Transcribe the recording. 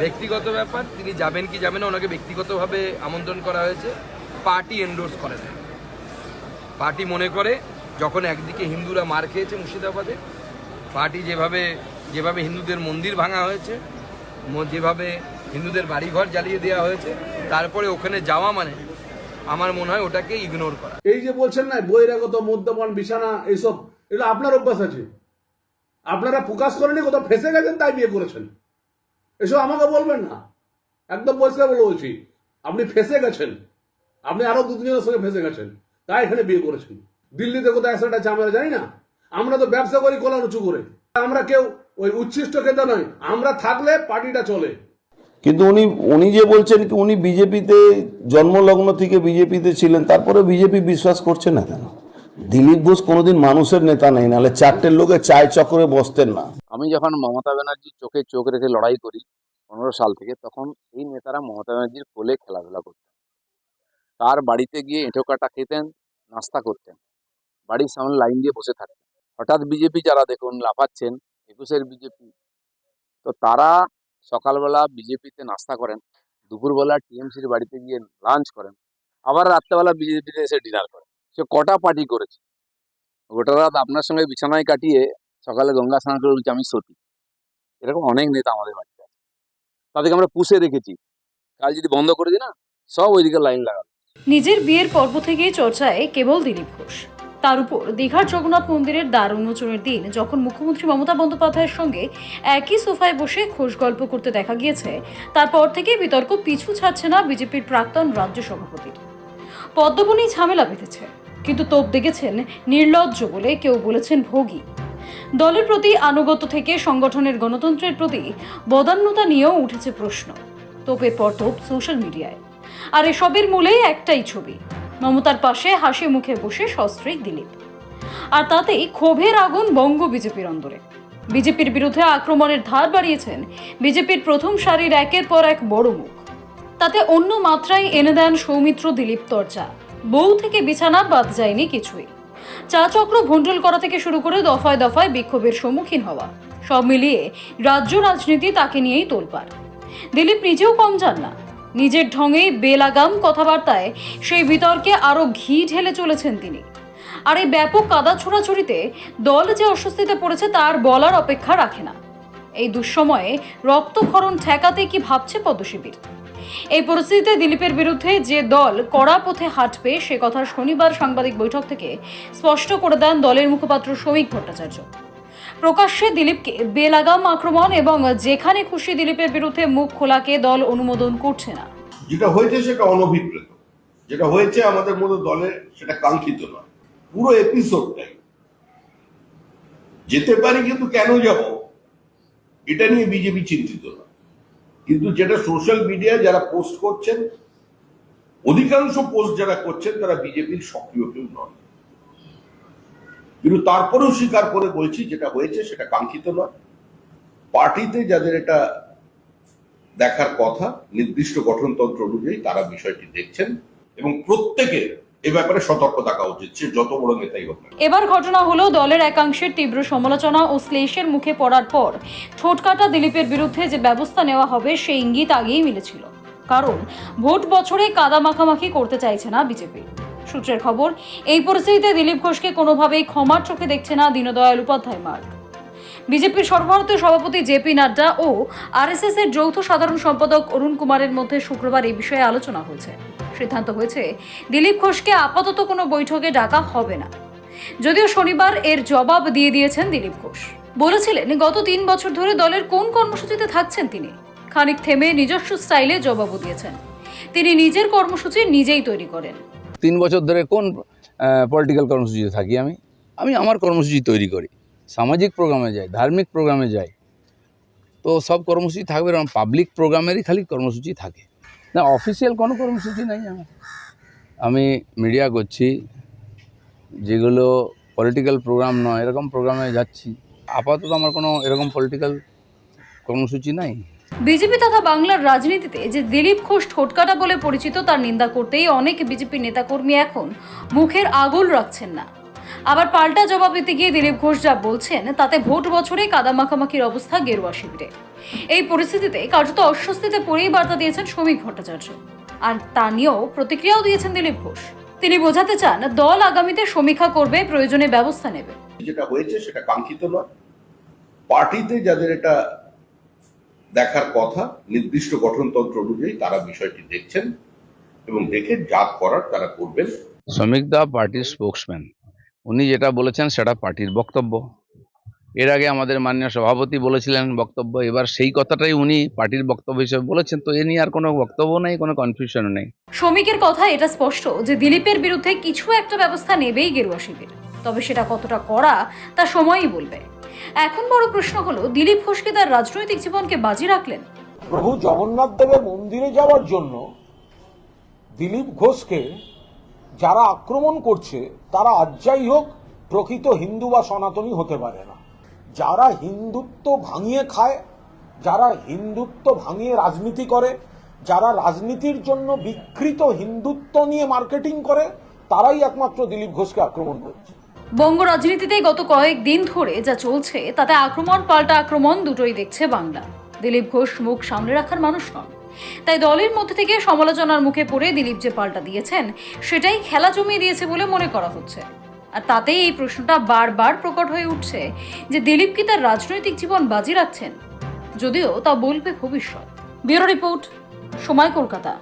ব্যক্তিগত ব্যাপার, তিনি যাবেন কি যাবেন না, ওনাকে ব্যক্তিগতভাবে আমন্ত্রণ করা হয়েছে। পার্টি এন্ডোর্স করে না পার্টি মনে করে, যখন একদিকে হিন্দুরা মার খেয়েছে মুর্শিদাবাদে, পার্টি যেভাবে যেভাবে হিন্দুদের মন্দির ভাঙা হয়েছে যেভাবে হিন্দুদের বাড়িঘর জ্বালিয়ে দেওয়া হয়েছে, তারপরে ওখানে যাওয়া মানে আমার মনে হয় ওটাকে ইগনোর করা। এই যে বলছেন না, বহিরাগত মদ্যপান, বিছানা এইসব এগুলো আপনার অভ্যাস আছে। আপনারা প্রকাশ করেনি কোথাও ফেসে গেছেন, তাই বিয়ে করেছেন। এসব আমাকে বলবেন না। একদম পরিষ্কার বলে বলছি, আপনি ফেসে গেছেন। আপনি আরও দু তিনজনের সঙ্গে ফেসে গেছেন। তাই এখানে বিয়ে করেছেন। দিল্লিতে কোথায় একটা ঝামেলা জানি না। আমরা তো ব্যবসা করি কলা উঁচু করে। আমরা কেউ ওই উচ্ছিষ্ট খেতে নয়। আমরা থাকলে পার্টিটা চলে। কিন্তু উনি উনি যে বলছেন কি উনি বিজেপিতে জন্মলগ্ন থেকে বিজেপিতে ছিলেন তারপরে বিজেপি বিশ্বাস করছে না কেন? দিলীপ ঘোষ কোনোদিন মানুষের নেতা নেই, নাহলে চারটে লোকে চায় চক্রে বসতেন না। আমি যখন মমতা ব্যানার্জির চোখে চোখ রেখে লড়াই করি পনেরো সাল থেকে, তখন এই নেতারা মমতা ব্যানার্জির কোলে খেলাধুলা করতেন। তার বাড়িতে গিয়ে এঁটো কাটা খেতেন, নাস্তা করতেন। বাড়ির সামনে লাইন দিয়ে বসে থাকতেন। হঠাৎ বিজেপি যারা দেখুন লাফাচ্ছেন, একুশের বিজেপি। তো তারা সকালবেলা বিজেপিতে নাস্তা করেন, দুপুরবেলা টিএমসির বাড়িতে গিয়ে লাঞ্চ করেন, আবার রাত্রেবেলা বিজেপিতে এসে ডিনার করেন। সে কটা পার্টি করেছে? গোটা রাত আপনার সঙ্গে বিছানায় কাটিয়ে সকালে গঙ্গা স্নান করে বলছি, আমি সতী। এরকম অনেক নেতা আমাদের বাড়িতে আছে। তাদেরকে আমরা পুষে রেখেছি কাল যদি বন্ধ করে দিই না, সব ওইদিকে লাইন লাগাবে। নিজের বিয়ের পর্ব থেকেই চর্চায় কেবল দিলীপ ঘোষ। তার উপর দীঘার জগন্নাথ মন্দিরের দ্বার উন্মোচনের দিন যখন মুখ্যমন্ত্রী মমতা বন্দ্যোপাধ্যায়ের সঙ্গে একই সোফায় বসে খোশ গল্প করতে দেখা গিয়েছে, তারপর থেকেই বিতর্ক পিছু ছাড়ছে না বিজেপির প্রাক্তন রাজ্য সভাপতির। পদ্মবনী ঝামেলা বেঁধেছে, কিন্তু তোপ দেখেছেন নির্লজ্জ বলে কেউ বলেছেন ভোগী। দলের প্রতি আনুগত্য থেকে সংগঠনের গণতন্ত্রের প্রতি বদান্যতা নিয়েও উঠেছে প্রশ্ন। তোপের পর তোপ সোশ্যাল মিডিয়ায়। আর এসবের মূলেই একটাই ছবি, মমতার পাশে হাসি মুখে বসে সস্ত্রীক দিলীপ। আর তাতেই ক্ষোভের আগুন বঙ্গ বিজেপির অন্দরে। বিজেপির বিরুদ্ধে আক্রমণের ধার বাড়িয়েছেন বিজেপির প্রথম সারির একের পর এক বড় মুখ। তাতে অন্য মাত্রায় এনে দেন সৌমিত্র দিলীপ তর্চা বউ থেকে বিছানা বাদ যায়নি কিছুই। চা চক্র ভণ্ডুল করা থেকে শুরু করে দফায় দফায় বিক্ষোভের সম্মুখীন হওয়া। সব মিলিয়ে রাজ্য রাজনীতি তাকে নিয়েই তোলপাড়। দিলীপ নিজেও কম যান না। নিজের ঢঙেই বেলাগাম কথাবার্তায় সেই বিতর্কে আরও ঘি ঢেলে চলেছেন তিনি। আর এই ব্যাপক কাদা ছোড়াছড়িতে দল যে অস্বস্তিতে পড়েছে তার বলার অপেক্ষা রাখে না। এই দুঃসময়ে রক্তক্ষরণ ঠেকাতে কি ভাবছে পদ্মশিবির? এই পরিস্থিতিতে দিলীপের বিরুদ্ধে যে দল কড়া পথে হাঁটবে, সে কথা শনিবার সাংবাদিক বৈঠক থেকে স্পষ্ট করে দেন দলের মুখপাত্র শ্রমিক ভট্টাচার্য। প্রকাশ্যে দিলীপকে বেলাগাম আক্রমণ এবং যেখানে খুশি দিলীপের বিরুদ্ধে মুখ খোলাকে দল অনুমোদন করছে না। যেটা হয়েছে সেটা অনভিপ্রেত। যেটা হয়েছে আমাদের মধ্যে দলের সেটা কাঙ্ক্ষিত নয়। পুরো এপিসোডটাই যেতে পারি কিন্তু কেন যাব? এটা নিয়ে বিজেপি চিন্তিত না। কিন্তু যেটা সোশ্যাল মিডিয়ায় যারা পোস্ট করছেন, অধিকাংশ পোস্ট যারা করছেন, তারা বিজেপির সক্রিয় কেউ নন। কিন্তু তারপরেও স্বীকার করে বলছি, যেটা হয়েছে সেটা কাঙ্ক্ষিত নয়। পার্টিতে যাদের এটা দেখার কথা, নির্দিষ্ট গঠনতন্ত্র অনুযায়ী তারা বিষয়টি দেখছেন এবং প্রত্যেকের এ ব্যাপারে সতর্ক থাকা উচিত, সে যত বড় নেতাই হোক এবার ঘটনা হলো, দলের একাংশের তীব্র সমালোচনা ও শ্লেষের মুখে পড়ার পর ঠোঁটকাটা দিলীপের বিরুদ্ধে যে ব্যবস্থা নেওয়া হবে সেই ইঙ্গিত আগেই মিলেছিল। কারণ ভোট বছরে কাদা মাখামাখি করতে চাইছে না বিজেপি। সূত্রের খবর, এই পরিস্থিতিতে দিলীপ ঘোষকে কোনোভাবেই ক্ষমার চোখে দেখছে না দীনদয়াল উপাধ্যায় মার্গ। বিজেপির সর্বভারতীয় সভাপতি জেপি নাড্ডা ও আরএসএস এর যৌথ সাধারণ সম্পাদক অরুণ কুমারের মধ্যে শুক্রবার এই বিষয়ে আলোচনা হয়েছে। সিদ্ধান্ত হয়েছে। দিলীপ ঘোষকে আপাতত কোনো বৈঠকে ডাকা হবে না। যদিও শনিবার এর জবাব দিয়ে দিয়েছেন দিলীপ ঘোষ। বলেছিলেন, গত তিন বছর ধরে দলের কোন কর্মসূচিতে থাকছেন তিনি? খানিক থেমে নিজস্ব স্টাইলে জবাবও দিয়েছেন। তিনি নিজের কর্মসূচি নিজেই তৈরি করেন। তিন বছর ধরে কোন পলিটিক্যাল কর্মসূচিতে থাকি আমি? আমি আমার কর্মসূচি তৈরি করি। সামাজিক প্রোগ্রামে যাই, ধার্মিক প্রোগ্রামে যাই। তো সব কর্মসূচি থাকবে পাবলিক প্রোগ্রামেরই খালি কর্মসূচি থাকে। না অফিসিয়াল কোনো কর্মসূচি নেই আমার। আমি মিডিয়া করছি, যেগুলো পলিটিক্যাল প্রোগ্রাম নয়, এরকম প্রোগ্রামে যাচ্ছি। আপাতত আমার কোনো এরকম পলিটিক্যাল কর্মসূচি নাই। বিজেপি তথা বাংলার রাজনীতিতে যে দিলীপ ঘোষ ঠোটকাটা বলে পরিচিত, তার নিন্দা করতেই অনেক বিজেপি নেতাকর্মী এখন মুখের আগুল রাখছেন না। আবার পাল্টা জবাব দিতে গিয়ে দিলীপ ঘোষ যা বলছেন তাতে ভোট বছরে কাদা মাখামাখির অবস্থা গেরুয়া শিবিরে। এই পরিস্থিতিতে কার্যত অস্বস্তিতে পড়েই বার্তা দিয়েছেন শ্রমিক ভট্টাচার্য। আর তা নিয়েও প্রতিক্রিয়াও দিয়েছেন দিলীপ ঘোষ। তিনি বোঝাতে চান দল আগামীতে সমীক্ষা করবে প্রয়োজনে ব্যবস্থা নেবে। যেটা হয়েছে সেটা কাঙ্ক্ষিত নয়। পার্টিতে যাদের এটা দেখার কথা নির্দিষ্ট গঠনতন্ত্র অনুযায়ী তারা বিষয়টি দেখছেন এবং দেখে যা করার তারা করবেন। শ্রমিক দা পার্টির স্পোক্সম্যান। উনি যেটা বলেছেন সেটা পার্টির বক্তব্য। এর আগে আমাদের মাননীয় সভাপতি বলেছিলেন বক্তব্য এবার সেই কথাটাই উনি পার্টির বক্তব্য হিসেবে বলেছেন তো এ নিয়ে আর কোনো বক্তব্য নেই কোনো কনফিউশনও নেই। শ্রমিকের কথা এটা স্পষ্ট যে দিলীপের বিরুদ্ধে কিছু একটা ব্যবস্থা নেবেই গেরুয়া শিবির। তবে সেটা কতটা করা তা সময়ই বলবে। এখন বড় প্রশ্ন হলো দিলীপ ঘোষকে তার রাজনৈতিক জীবনকে বাজি রাখলেন? প্রভু জগন্নাথ দেবের মন্দিরে যাওয়ার জন্য দিলীপ ঘোষকে যারা আক্রমণ করছে, তারা আজ যাই হোক, প্রকৃত হিন্দু বা সনাতনী হতে পারে না। যারা হিন্দুত্ব ভাঙিয়ে খায়, যারা হিন্দুত্ব ভাঙিয়ে রাজনীতি করে, যারা রাজনীতির জন্য বিকৃত হিন্দুত্ব নিয়ে মার্কেটিং করে, তারাই একমাত্র দিলীপ ঘোষকে আক্রমণ করছে। বঙ্গ রাজনীতিতে গত কয়েক দিন ধরে যা চলছে, তাতে আক্রমণ পাল্টা আক্রমণ দুটোই দেখছে বাংলা। দিলীপ ঘোষ মুখ সামনে রাখার মানুষ নন। তাই দলের মধ্যে থেকে সমালোচনার মুখে পড়ে দিলীপ যে পাল্টা দিয়েছেন, সেটাই খেলা জমিয়ে দিয়েছে বলে মনে করা হচ্ছে। আর তাতেই এই প্রশ্নটা বারবার প্রকট হয়ে উঠছে যে দিলীপ কি তার রাজনৈতিক জীবন বাজি রাখছেন? যদিও তা বলবে ভবিষ্যৎ। ব্যুরো রিপোর্ট, সময় কলকাতা।